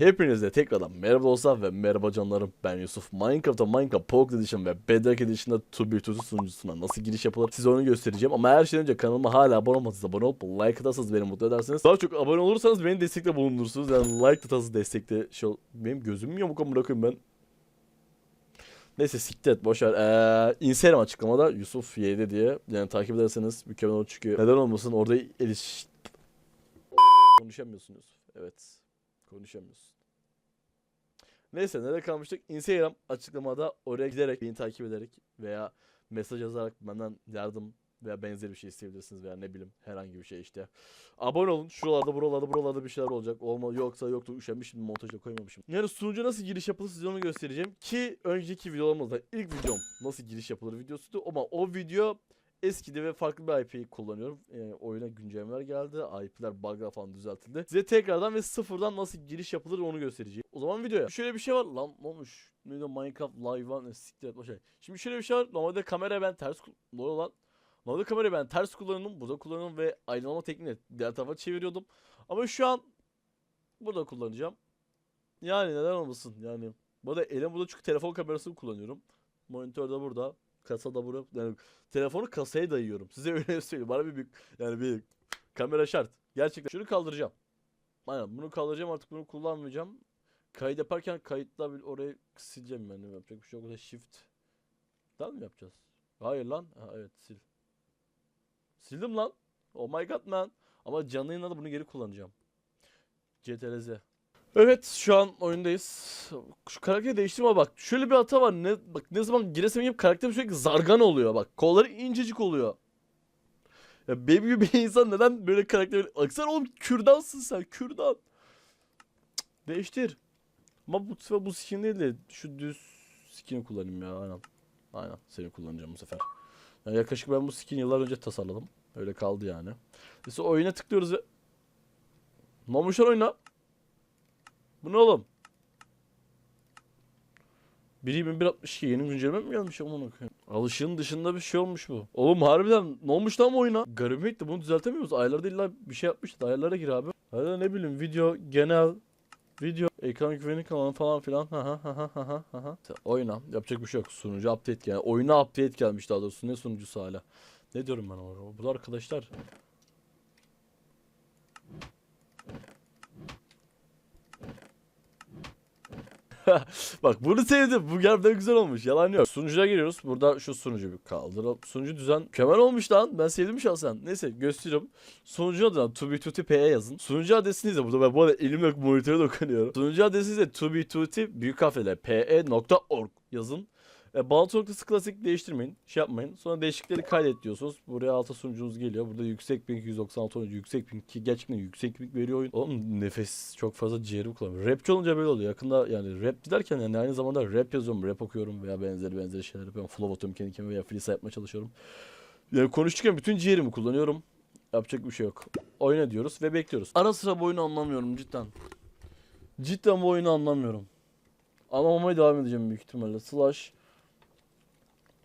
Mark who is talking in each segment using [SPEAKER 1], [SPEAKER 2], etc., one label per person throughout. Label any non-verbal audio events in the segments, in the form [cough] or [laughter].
[SPEAKER 1] Hepinize tekrardan merhaba dostlar ve merhaba canlarım. Ben Yusuf. Minecraft'ta Minecraft Pocket Edition ve Bedrock Edition'da To Be Tutu sunucusuna nasıl giriş yapılır size onu göstereceğim. Ama her şeyden önce kanalıma hala abone olmadıysanız abone olup like atarsanız beni mutlu edersiniz. Daha çok abone olursanız beni destekte bulunursunuz. Yani like atarsanız destekte şey ol- Benim gözüm yamuk ama bırakayım ben. Neyse siktir et boşver. Ee, Instagram açıklamada Yusuf Y7 diye yani takip ederseniz mükemmel olur çünkü neden olmasın orada eriş... Konuşamıyorsun Yusuf. Evet. Konuşamıyorsun. Neyse nerede kalmıştık? Instagram açıklamada oraya giderek beni takip ederek veya mesaj yazarak benden yardım veya benzeri bir şey isteyebilirsiniz veya ne bileyim herhangi bir şey işte. Abone olun. Şuralarda buralarda buralarda bir şeyler olacak. Olma yoksa yoktu üşenmişim montaja koymamışım. Yani sunucu nasıl giriş yapılır size onu göstereceğim. Ki önceki videolarımızda ilk videom nasıl giriş yapılır videosuydu ama o video eskidi ve farklı bir IP'yi kullanıyorum. Yani oyuna güncellemeler geldi. IP'ler bug'lar falan düzeltildi. Size tekrardan ve sıfırdan nasıl giriş yapılır onu göstereceğim. O zaman videoya. Şöyle bir şey var. Lan ne olmuş? Neydi Minecraft Live'an ne siktir et o şey. Şimdi şöyle bir şey var. Normalde kamerayı ben ters kul- ne oluyor lan? Normalde kamerayı ben ters kullanıyordum. Burada kullanıyorum ve aydınlanma tekniğini diğer tarafa çeviriyordum. Ama şu an burada kullanacağım. Yani neden olmasın yani. Bu arada elim burada çünkü telefon kamerasını kullanıyorum. Monitör de burada. Kasa da burada. Yani telefonu kasaya dayıyorum. [laughs] Size öyle söyleyeyim. Bana bir büyük yani bir kamera şart. Gerçekten. Şunu kaldıracağım. Aynen bunu kaldıracağım artık bunu kullanmayacağım. Kayıt yaparken kayıtla bir orayı sileceğim yani yapacak bir şey yok. Shift. Daha mı yapacağız? Hayır lan. Ha, evet sil. Sildim lan. Oh my god man. Ama canlı yayında da bunu geri kullanacağım. CTRZ. Evet şu an oyundayız. Şu karakteri değiştirme bak. Şöyle bir hata var. Ne bak ne zaman giresem yiyip karakterim sürekli zargan oluyor bak. Kolları incecik oluyor. Ya benim gibi bir insan neden böyle karakter Aksana oğlum kürdansın sen kürdan. Değiştir. Ama bu sefer bu skin değil de şu düz skin'i kullanayım ya aynen. Aynen seni kullanacağım bu sefer. Yani yaklaşık ben bu skin'i yıllar önce tasarladım. Öyle kaldı yani. Neyse oyuna tıklıyoruz ve... Lan oyuna? Bu ne oğlum? 1.2162 yeni güncelleme mi gelmiş aman okuyayım. Alışığın dışında bir şey olmuş bu. Oğlum harbiden ne olmuş lan bu oyuna? Garip gitti bunu düzeltemiyor musun? Aylarda illa bir şey yapmıştı. Ayarlara gir abi. Hadi ne bileyim video genel video ekran güvenlik alanı falan filan. Ha ha ha ha ha ha. Oyna. Yapacak bir şey yok. Sunucu update yani. Oyuna update gelmiş daha doğrusu. Ne sunucusu hala? Ne diyorum ben orada? Bu arkadaşlar [laughs] Bak bunu sevdim. Bu gerçekten güzel olmuş. Yalan yok. Sunucuya giriyoruz. Burada şu sunucu bir kaldıralım. Sunucu düzen mükemmel olmuş lan. Ben sevdim şahsen. Neyse gösteriyorum. Sunucu adına tubi2t.pe yazın. Sunucu adresini de burada ben bu arada elimle monitöre dokunuyorum. Sunucu adresi de tubi2t büyük harfle pe.org yazın. E, bağlantı noktası klasik değiştirmeyin. Şey yapmayın. Sonra değişiklikleri kaydet diyorsunuz. Buraya alta sunucunuz geliyor. Burada yüksek ping 196 13 yüksek ping ki gerçekten yüksek ping veriyor oyun. Oğlum nefes çok fazla ciğerimi kullanıyor. Rapçi olunca böyle oluyor. Yakında yani rap derken yani aynı zamanda rap yazıyorum, rap okuyorum veya benzeri benzeri şeyler yapıyorum. Flow atıyorum kendi kendime veya freestyle yapmaya çalışıyorum. Yani konuşurken bütün ciğerimi kullanıyorum. Yapacak bir şey yok. Oyna diyoruz ve bekliyoruz. Ara sıra bu oyunu anlamıyorum cidden. Cidden bu oyunu anlamıyorum. Anlamamaya devam edeceğim büyük ihtimalle. Slash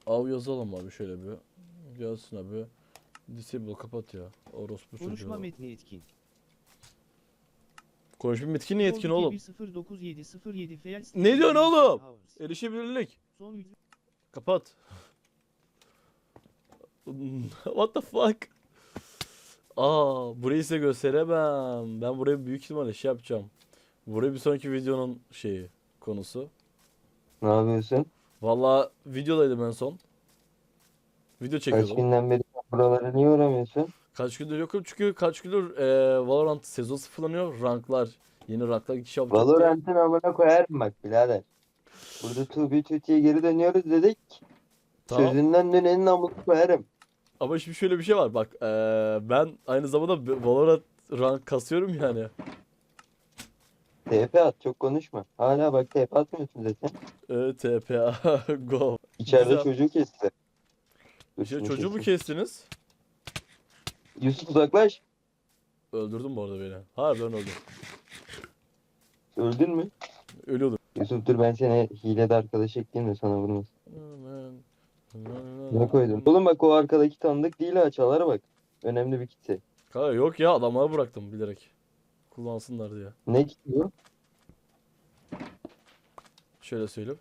[SPEAKER 1] Av yazalım abi şöyle bir. Gelsin abi. Disable kapat ya. Orospu çocuğu.
[SPEAKER 2] Konuşma metni etkin.
[SPEAKER 1] Konuşma metkin niye etkin oğlum?
[SPEAKER 2] 09707 Feyals
[SPEAKER 1] Ne diyorsun oğlum?
[SPEAKER 2] Hours.
[SPEAKER 1] Erişebilirlik.
[SPEAKER 2] Son yüz-
[SPEAKER 1] Kapat. [laughs] What the fuck? Aa, burayı size gösteremem. Ben buraya büyük ihtimalle şey yapacağım. Buraya bir sonraki videonun şeyi, konusu.
[SPEAKER 3] Ne yapıyorsun?
[SPEAKER 1] Valla videodaydım en son. Video
[SPEAKER 3] Kaç
[SPEAKER 1] çekiyordum.
[SPEAKER 3] günden beri buralara niye uğramıyorsun?
[SPEAKER 1] Kaç gündür yokum çünkü kaç gündür e, Valorant sezon sıfırlanıyor. Ranklar, yeni ranklar yapacak diye.
[SPEAKER 3] Valorant'ın amına koyarım bak birader. Burada Tubi Tuti'ye geri dönüyoruz dedik.
[SPEAKER 1] Tamam.
[SPEAKER 3] Sözünden dönenin amına koyarım.
[SPEAKER 1] Ama şimdi şöyle bir şey var bak e, ben aynı zamanda Valorant rank kasıyorum yani.
[SPEAKER 3] TP at çok konuşma. Hala bak TP atmıyorsun zaten.
[SPEAKER 1] E, TPA [laughs] go.
[SPEAKER 3] İçeride
[SPEAKER 1] Güzel.
[SPEAKER 3] çocuğu kesti.
[SPEAKER 1] İşte çocuğu mu kestiniz?
[SPEAKER 3] Yusuf uzaklaş.
[SPEAKER 1] Öldürdün bu arada beni. Harbiden öldüm.
[SPEAKER 3] Öldün mü?
[SPEAKER 1] Ölüyordum.
[SPEAKER 3] Yusuf dur ben seni hilede arkadaş ekleyeyim de sana vurmasın. Ne koydum? Oğlum bak o arkadaki tanıdık değil ha çalara bak. Önemli bir kitse.
[SPEAKER 1] Kanka yok ya adamlara bıraktım bilerek. Kullansınlar diye.
[SPEAKER 3] Ne bu?
[SPEAKER 1] Şöyle söyleyeyim.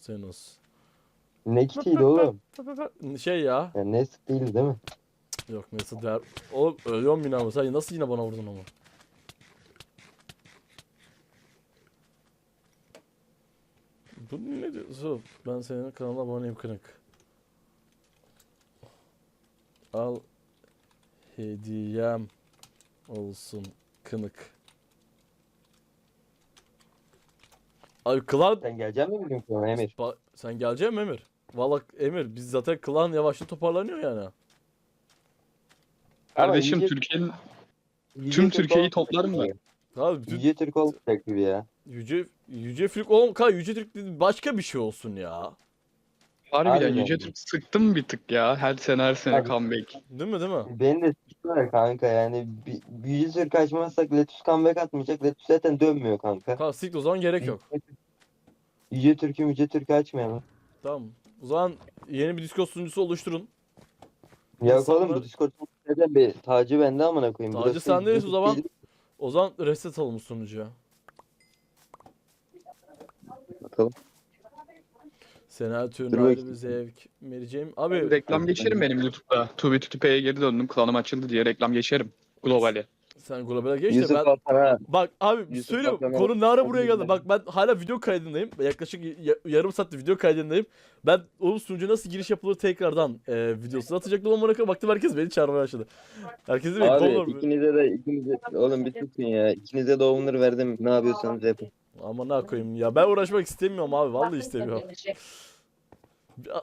[SPEAKER 1] Senin olsun.
[SPEAKER 3] Ne kitiydi oğlum?
[SPEAKER 1] Şey ya.
[SPEAKER 3] Ya ne sık değil değil mi?
[SPEAKER 1] Yok neyse der. Oğlum ölüyorum yine ama sen nasıl yine bana vurdun ama? Bu ne diyorsun? Ben senin kanalına aboneyim kınık. Al hediyem olsun kınık. Abi klan
[SPEAKER 3] Sen gelecek misin bugün Emir?
[SPEAKER 1] Ba- sen gelecek misin Emir? Valla Emir biz zaten klan yavaşça toparlanıyor yani.
[SPEAKER 4] Kardeşim
[SPEAKER 3] iyice-
[SPEAKER 4] Türkiye'nin tüm
[SPEAKER 3] Türk
[SPEAKER 4] Türkiye'yi
[SPEAKER 3] olmayacak
[SPEAKER 4] toplarım.
[SPEAKER 1] Abi bütün
[SPEAKER 3] İyice Türk olmayacak gibi ya.
[SPEAKER 1] Yüce Yüce Türk oğlum ka Yüce Türk dedi, başka bir şey olsun ya.
[SPEAKER 4] Harbiden
[SPEAKER 3] Harbiden.
[SPEAKER 4] Yüce Türk sıktım bir tık ya. Her sene her sene
[SPEAKER 3] Abi.
[SPEAKER 4] comeback.
[SPEAKER 1] Değil mi değil mi?
[SPEAKER 3] Beni de sıktılar kanka yani. Bir, bir yüce Türk açmazsak Letus comeback atmayacak. Letus zaten dönmüyor kanka.
[SPEAKER 1] Ka siktir o zaman gerek yok.
[SPEAKER 3] Yüce Türk'ü Yüce Türk'ü açmayalım.
[SPEAKER 1] Tamam. O zaman yeni bir Discord sunucusu oluşturun.
[SPEAKER 3] Ya
[SPEAKER 1] İnsanlar-
[SPEAKER 3] oğlum bu Discord zaten bir tacı bende amına koyayım.
[SPEAKER 1] Tacı
[SPEAKER 3] Burası
[SPEAKER 1] sendeyiz o zaman. O zaman reset alalım sunucuya.
[SPEAKER 3] Bakalım.
[SPEAKER 1] Senatörün ayrı bir zevk. Mereceğim. Abi
[SPEAKER 4] Reklam geçerim benim YouTube'da. Tubi Tutupe'ye geri döndüm. Klanım açıldı diye reklam geçerim. Globali.
[SPEAKER 1] sen globale geç de ben... Bak abi
[SPEAKER 3] Yusuf Akram'a-
[SPEAKER 1] konu ne ara buraya geldi. Bak ben hala video kaydındayım. Yaklaşık ya- yarım saattir video kaydındayım. Ben o sunucuya nasıl giriş yapılır tekrardan e, videosunu atacaktım ama bırakıp baktım herkes beni çağırmaya başladı. Herkes de beni
[SPEAKER 3] Abi ikinize de ikinize oğlum bir tutun ya. İkinize de onları verdim. Ne yapıyorsanız yapın.
[SPEAKER 1] Ama ne koyayım ya ben uğraşmak istemiyorum abi vallahi istemiyorum.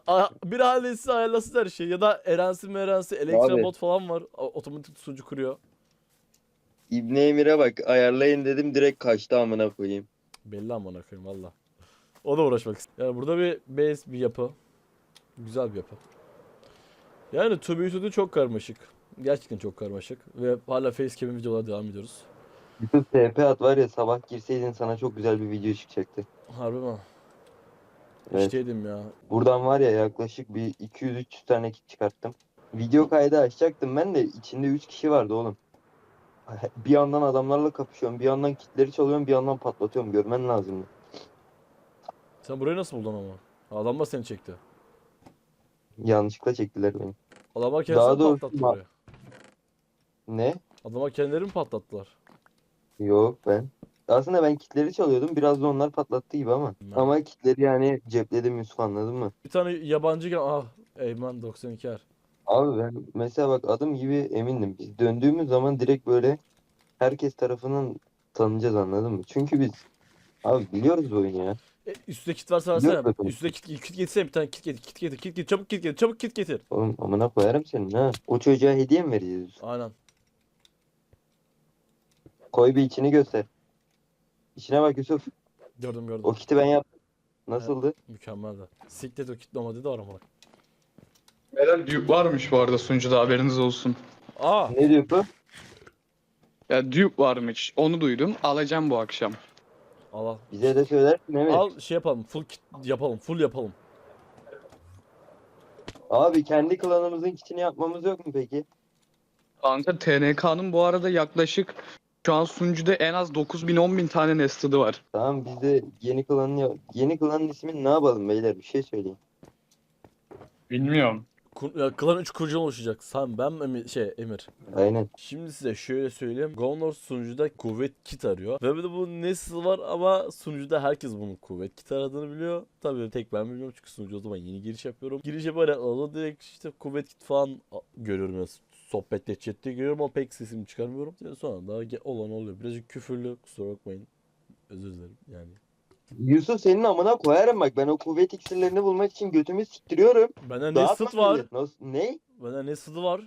[SPEAKER 1] A- Bir ailesi ayarlasın her şeyi ya da Erensi Merensi Elektra bot falan var. Otomatik sunucu kuruyor.
[SPEAKER 3] İbni Emir'e bak ayarlayın dedim direkt kaçtı amına koyayım.
[SPEAKER 1] Belli amına koyayım valla. O da uğraşmak istiyor. Yani burada bir base bir yapı. Güzel bir yapı. Yani to be to çok karmaşık. Gerçekten çok karmaşık. Ve hala facecam'in videolara devam ediyoruz.
[SPEAKER 3] Yusuf TP at var ya sabah girseydin sana çok güzel bir video çıkacaktı.
[SPEAKER 1] Harbi mi?
[SPEAKER 3] Evet.
[SPEAKER 1] İşteydim ya.
[SPEAKER 3] Buradan var ya yaklaşık bir 200-300 tane kit çıkarttım. Video kaydı açacaktım ben de içinde 3 kişi vardı oğlum. [laughs] Bir yandan adamlarla kapışıyorum, bir yandan kitleri çalıyorum, bir yandan patlatıyorum. Görmen lazım.
[SPEAKER 1] Sen burayı nasıl buldun ama? Adamlar seni çekti.
[SPEAKER 3] Yanlışlıkla çektiler beni.
[SPEAKER 1] Adamlar
[SPEAKER 3] Daha
[SPEAKER 1] kendisi mi
[SPEAKER 3] doğrusu
[SPEAKER 1] patlattı
[SPEAKER 3] ma-? Ne?
[SPEAKER 1] Adamlar kendileri mi patlattılar?
[SPEAKER 3] Yok ben. Aslında ben kitleri çalıyordum. Biraz da onlar patlattı gibi ama.
[SPEAKER 1] Ben-
[SPEAKER 3] Ama kitleri yani cepledim Yusuf anladın mı?
[SPEAKER 1] Bir tane yabancı gel... Ah Eyman 92 er.
[SPEAKER 3] Abi ben mesela bak adım gibi emindim. Biz döndüğümüz zaman direkt böyle herkes tarafından tanınacağız anladın mı? Çünkü biz abi biliyoruz bu oyunu ya.
[SPEAKER 1] E, üstte kit varsa versene.
[SPEAKER 3] Yok bakalım.
[SPEAKER 1] Üstte kit, kit getirsene bir tane kit getir. Kit getir. Kit getir. Çabuk kit getir. Çabuk kit getir.
[SPEAKER 3] Oğlum amına koyarım senin ha. O çocuğa hediye mi vereceğiz?
[SPEAKER 1] Aynen.
[SPEAKER 3] Koy bir içini göster. İçine bak Yusuf.
[SPEAKER 1] Gördüm gördüm.
[SPEAKER 3] O kiti ben yaptım. Nasıldı?
[SPEAKER 1] Mükemmeldi. Siklet o kit de var ama.
[SPEAKER 4] Beyler Duke varmış bu arada sunucuda haberiniz olsun.
[SPEAKER 1] Aa.
[SPEAKER 3] Ne diyor bu?
[SPEAKER 4] Ya Duke varmış. Onu duydum. Alacağım bu akşam.
[SPEAKER 1] Al al.
[SPEAKER 3] Bize de söylersin evet.
[SPEAKER 1] Al şey yapalım. Full kit yapalım. Full yapalım.
[SPEAKER 3] Abi kendi klanımızın kitini yapmamız yok mu peki?
[SPEAKER 4] Kanka TNK'nın bu arada yaklaşık şu an sunucuda en az 9000-10000 tane nested'ı var.
[SPEAKER 3] Tamam biz de yeni klanın ya- yeni klanın ismini ne yapalım beyler bir şey söyleyin.
[SPEAKER 4] Bilmiyorum.
[SPEAKER 1] Kur, ya, klan 3 kurucu oluşacak. Sen ben Emir, şey Emir.
[SPEAKER 3] Aynen.
[SPEAKER 1] Şimdi size şöyle söyleyeyim. Governor sunucuda kuvvet kit arıyor. Ve bir de bu nasıl var ama sunucuda herkes bunun kuvvet kit aradığını biliyor. Tabii tek ben bilmiyorum çünkü sunucu o zaman yeni giriş yapıyorum. Girişe böyle alalım direkt işte kuvvet kit falan a- görüyorum ya. Sohbette chatte görüyorum ama pek sesimi çıkarmıyorum. Yani sonra daha ge- olan oluyor. Birazcık küfürlü kusura bakmayın. Özür dilerim yani.
[SPEAKER 3] Yusuf senin amına koyarım bak ben o kuvvet iksirlerini bulmak için götümü siktiriyorum.
[SPEAKER 1] Bende Nested
[SPEAKER 3] fazla
[SPEAKER 1] var.
[SPEAKER 3] Nasıl, ne?
[SPEAKER 1] Bende Nested var.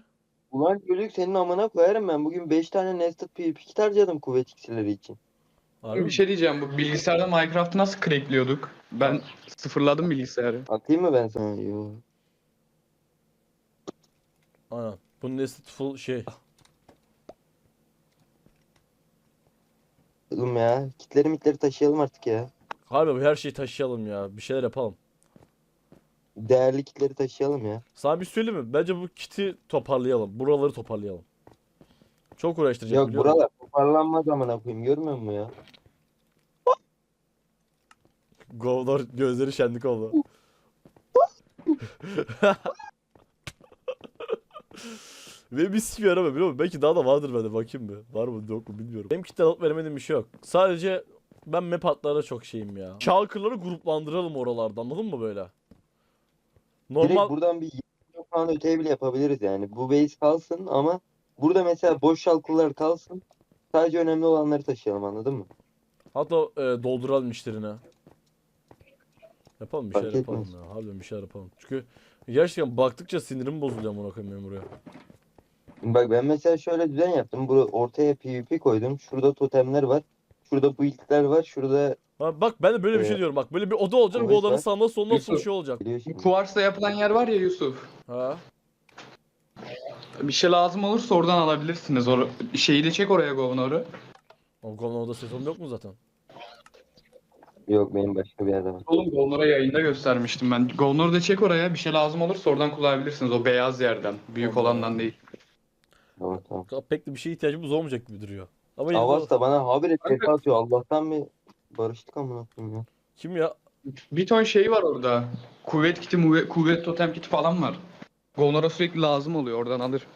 [SPEAKER 3] Ulan çocuk senin amına koyarım ben. Bugün 5 tane Nested PvP kit harcadım kuvvet iksirleri için.
[SPEAKER 1] Harbi
[SPEAKER 4] Bir
[SPEAKER 1] mi?
[SPEAKER 4] şey diyeceğim. Bu bilgisayarda Minecraft'ı nasıl crackliyorduk? Ben sıfırladım bilgisayarı.
[SPEAKER 3] Atayım mı ben sana? Yo.
[SPEAKER 1] Aynen. Bu Nested full şey.
[SPEAKER 3] Oğlum ya. Kitleri mitleri taşıyalım artık ya.
[SPEAKER 1] Harbi bu her şeyi taşıyalım ya. Bir şeyler yapalım.
[SPEAKER 3] Değerli kitleri taşıyalım ya.
[SPEAKER 1] Sana bir söyleyeyim mi? Bence bu kiti toparlayalım. Buraları toparlayalım. Çok uğraştıracak
[SPEAKER 3] Yok buralar toparlanmaz amına koyayım görmüyor musun ya?
[SPEAKER 1] Govdor gözleri şenlik oldu. [laughs] Ve bir sikim yaramıyor biliyor musun? Belki daha da vardır bende bakayım bir. Var mı yok mu bilmiyorum. Benim kitle alıp veremediğim bir şey yok. Sadece ben map hatlarına çok şeyim ya. Shulker'ları gruplandıralım oralarda anladın mı böyle?
[SPEAKER 3] Direkt
[SPEAKER 1] Normal
[SPEAKER 3] buradan bir 20 blok falan öteye bile yapabiliriz yani. Bu base kalsın ama burada mesela boş şalkılar kalsın. Sadece önemli olanları taşıyalım anladın mı?
[SPEAKER 1] hatta e, dolduralım işlerine. Yapalım bir
[SPEAKER 3] Fark
[SPEAKER 1] şeyler yapalım ya. Harbiden bir şeyler yapalım. Çünkü gerçekten baktıkça sinirim bozuluyor amına koyayım benim buraya.
[SPEAKER 3] Bak ben mesela şöyle düzen yaptım. Burada ortaya PvP koydum. Şurada totemler var. Şurada build'ler var. Şurada
[SPEAKER 1] Ha, bak ben de böyle bir şey
[SPEAKER 3] Evet.
[SPEAKER 1] diyorum. Bak böyle bir oda olacak. Bu
[SPEAKER 3] Evet,
[SPEAKER 1] odanın
[SPEAKER 3] bak.
[SPEAKER 1] sağında solunda
[SPEAKER 4] Yusuf.
[SPEAKER 1] şey olacak.
[SPEAKER 3] biliyor
[SPEAKER 4] Bu
[SPEAKER 3] şimdi.
[SPEAKER 4] Kuvarsla yapılan yer var ya Yusuf.
[SPEAKER 1] Ha.
[SPEAKER 4] Bir şey lazım olursa oradan alabilirsiniz. Or şeyi de çek oraya Governor'u.
[SPEAKER 1] O Golden oda sezonu yok mu zaten?
[SPEAKER 3] Yok benim başka bir yerde var.
[SPEAKER 4] Oğlum Governor'a yayında göstermiştim ben. Governor'u da çek oraya. Bir şey lazım olursa oradan kullanabilirsiniz. O beyaz yerden. Büyük
[SPEAKER 1] Tamam.
[SPEAKER 4] olandan değil.
[SPEAKER 3] Tamam tamam.
[SPEAKER 1] Pek de bir şeye ihtiyacımız olmayacak gibi duruyor. Ama yine de-
[SPEAKER 3] Avaz da bana habire
[SPEAKER 4] Kanka-
[SPEAKER 3] tepe atıyor. Allah'tan bir barıştık amına koyayım ya.
[SPEAKER 1] kim ya?
[SPEAKER 4] Bir ton şey var orada. Kuvvet kiti, muve- kuvvet totem kiti falan var. Governor'a sürekli lazım oluyor. Oradan alır.